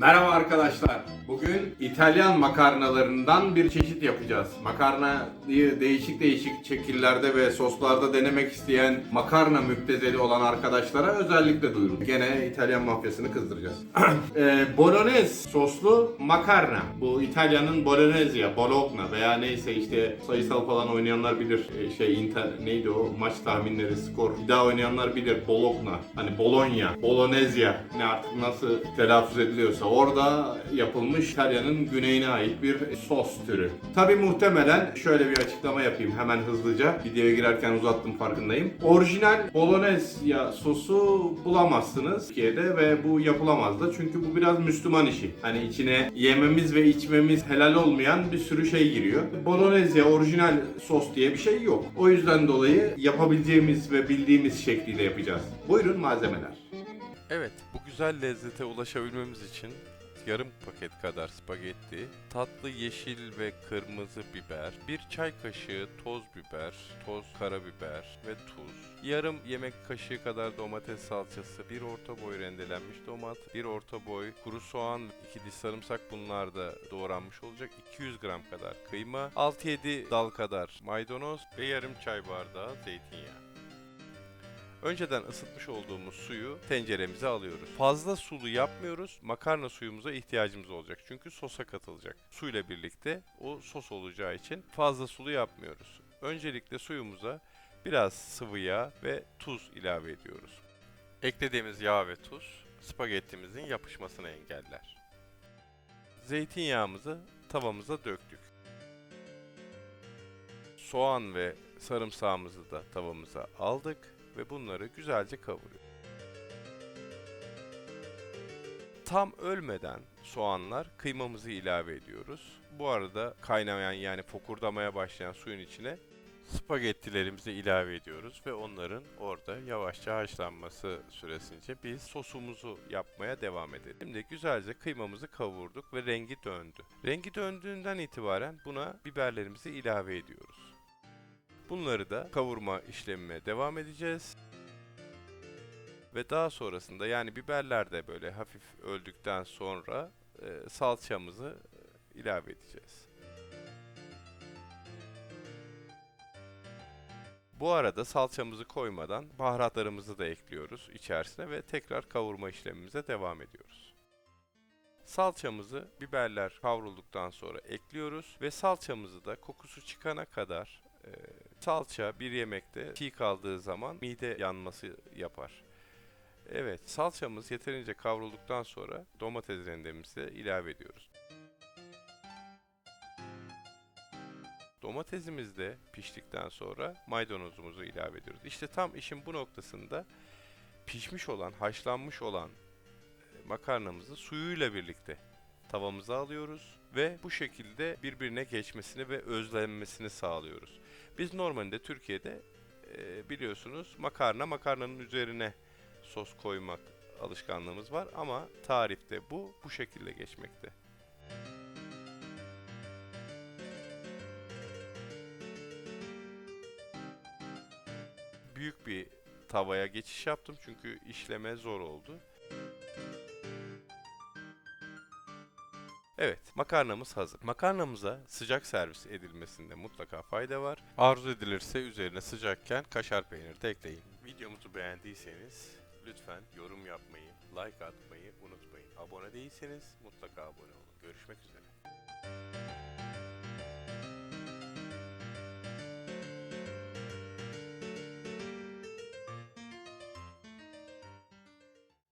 Merhaba arkadaşlar. Bugün İtalyan makarnalarından bir çeşit yapacağız. Makarnayı değişik değişik şekillerde ve soslarda denemek isteyen makarna müptezeli olan arkadaşlara özellikle duyurun. Gene İtalyan mafyasını kızdıracağız. e, bolognese soslu makarna. Bu İtalya'nın bolognese, bologna veya neyse işte sayısal falan oynayanlar bilir. E, şey inter, neydi o maç tahminleri, skor. Bir daha oynayanlar bilir. Bologna. Hani Bologna, Bolognese ne artık nasıl telaffuz ediliyorsa orada yapılmış İtalya'nın güneyine ait bir sos türü. Tabi muhtemelen şöyle bir açıklama yapayım hemen hızlıca. Videoya girerken uzattım farkındayım. Orijinal Bolognese ya sosu bulamazsınız Türkiye'de ve bu yapılamaz da çünkü bu biraz Müslüman işi. Hani içine yememiz ve içmemiz helal olmayan bir sürü şey giriyor. Bolognese orijinal sos diye bir şey yok. O yüzden dolayı yapabileceğimiz ve bildiğimiz şekliyle yapacağız. Buyurun malzemeler. Evet, bu güzel lezzete ulaşabilmemiz için yarım paket kadar spagetti, tatlı yeşil ve kırmızı biber, bir çay kaşığı toz biber, toz karabiber ve tuz, yarım yemek kaşığı kadar domates salçası, bir orta boy rendelenmiş domat, bir orta boy kuru soğan, iki diş sarımsak bunlar da doğranmış olacak, 200 gram kadar kıyma, 6-7 dal kadar maydanoz ve yarım çay bardağı zeytinyağı. Önceden ısıtmış olduğumuz suyu tenceremize alıyoruz. Fazla sulu yapmıyoruz. Makarna suyumuza ihtiyacımız olacak. Çünkü sosa katılacak. Suyla birlikte o sos olacağı için fazla sulu yapmıyoruz. Öncelikle suyumuza biraz sıvı yağ ve tuz ilave ediyoruz. Eklediğimiz yağ ve tuz spagettimizin yapışmasını engeller. Zeytinyağımızı tavamıza döktük. Soğan ve sarımsağımızı da tavamıza aldık ve bunları güzelce kavuruyoruz. Tam ölmeden soğanlar kıymamızı ilave ediyoruz. Bu arada kaynayan yani fokurdamaya başlayan suyun içine spagettilerimizi ilave ediyoruz ve onların orada yavaşça haşlanması süresince biz sosumuzu yapmaya devam edelim. Şimdi güzelce kıymamızı kavurduk ve rengi döndü. Rengi döndüğünden itibaren buna biberlerimizi ilave ediyoruz. Bunları da kavurma işlemine devam edeceğiz. Ve daha sonrasında yani biberler de böyle hafif öldükten sonra e, salçamızı e, ilave edeceğiz. Bu arada salçamızı koymadan baharatlarımızı da ekliyoruz içerisine ve tekrar kavurma işlemimize devam ediyoruz. Salçamızı biberler kavrulduktan sonra ekliyoruz ve salçamızı da kokusu çıkana kadar e, salça bir yemekte çiğ kaldığı zaman mide yanması yapar. Evet, salçamız yeterince kavrulduktan sonra domates rendemizi de ilave ediyoruz. Domatesimiz de piştikten sonra maydanozumuzu ilave ediyoruz. İşte tam işin bu noktasında pişmiş olan, haşlanmış olan e, makarnamızı suyuyla birlikte tavamıza alıyoruz ve bu şekilde birbirine geçmesini ve özlenmesini sağlıyoruz. Biz normalde Türkiye'de e, biliyorsunuz makarna makarnanın üzerine sos koymak alışkanlığımız var ama tarifte bu bu şekilde geçmekte. Büyük bir tavaya geçiş yaptım çünkü işleme zor oldu. Evet, makarnamız hazır. Makarnamıza sıcak servis edilmesinde mutlaka fayda var. Arzu edilirse üzerine sıcakken kaşar peyniri de ekleyin. Videomuzu beğendiyseniz lütfen yorum yapmayı, like atmayı unutmayın. Abone değilseniz mutlaka abone olun. Görüşmek üzere.